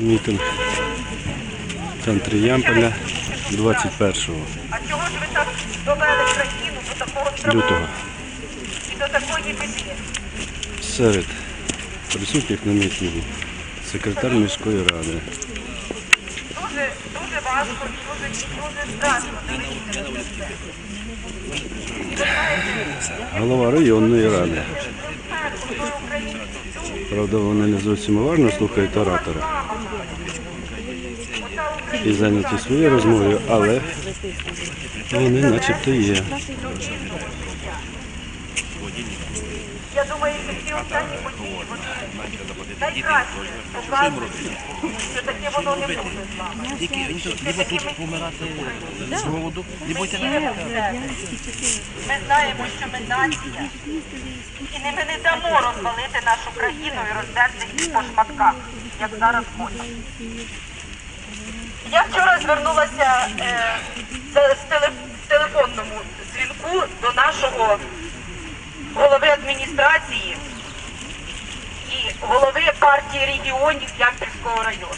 Мітинг в центрі Ямполя 21 А чого ж ви так довели країну до такого страху лютого. і до такої біди? Серед присутніх на мітингу секретар міської ради, Дуже, важко і дуже, страшно дивитися на це голова районної ради. Правда, вони не зовсім уважно слухають оратора і зайняті своєю розмовою, але вони начебто є. я думаю, що ці останні події, вони найкраще показують, що таке воно не буде з нами. Тільки він тут либо тут помирати з голоду, либо йти на Віримо в себе. Ми знаємо, що ми нація. І не ми не дамо розвалити нашу країну і роздерти її по шматках, як зараз хочуть. Я вчора звернулася е, з, телефонному дзвінку до нашого голови адміністрації і голови партії регіонів Ямпільського району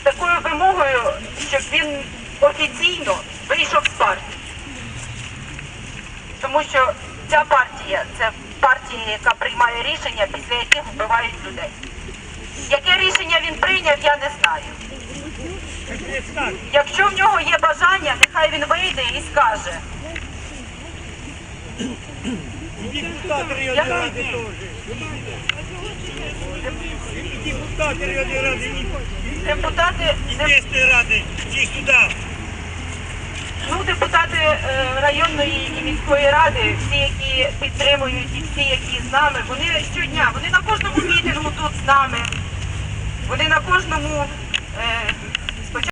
з такою вимогою, щоб він офіційно вийшов з партії. Тому що ця партія це партія, яка приймає рішення, після яких вбивають людей. Яке рішення він прийняв, я не знаю. Якщо в нього є бажання, нехай він вийде і скаже. Депутати ради ради, Депутати, і міської ради, всі сюди. ну, депутати е, районної і міської ради, всі, які підтримують, і всі, які з нами, вони щодня, вони на кожному мітингу тут з нами. Кожному е,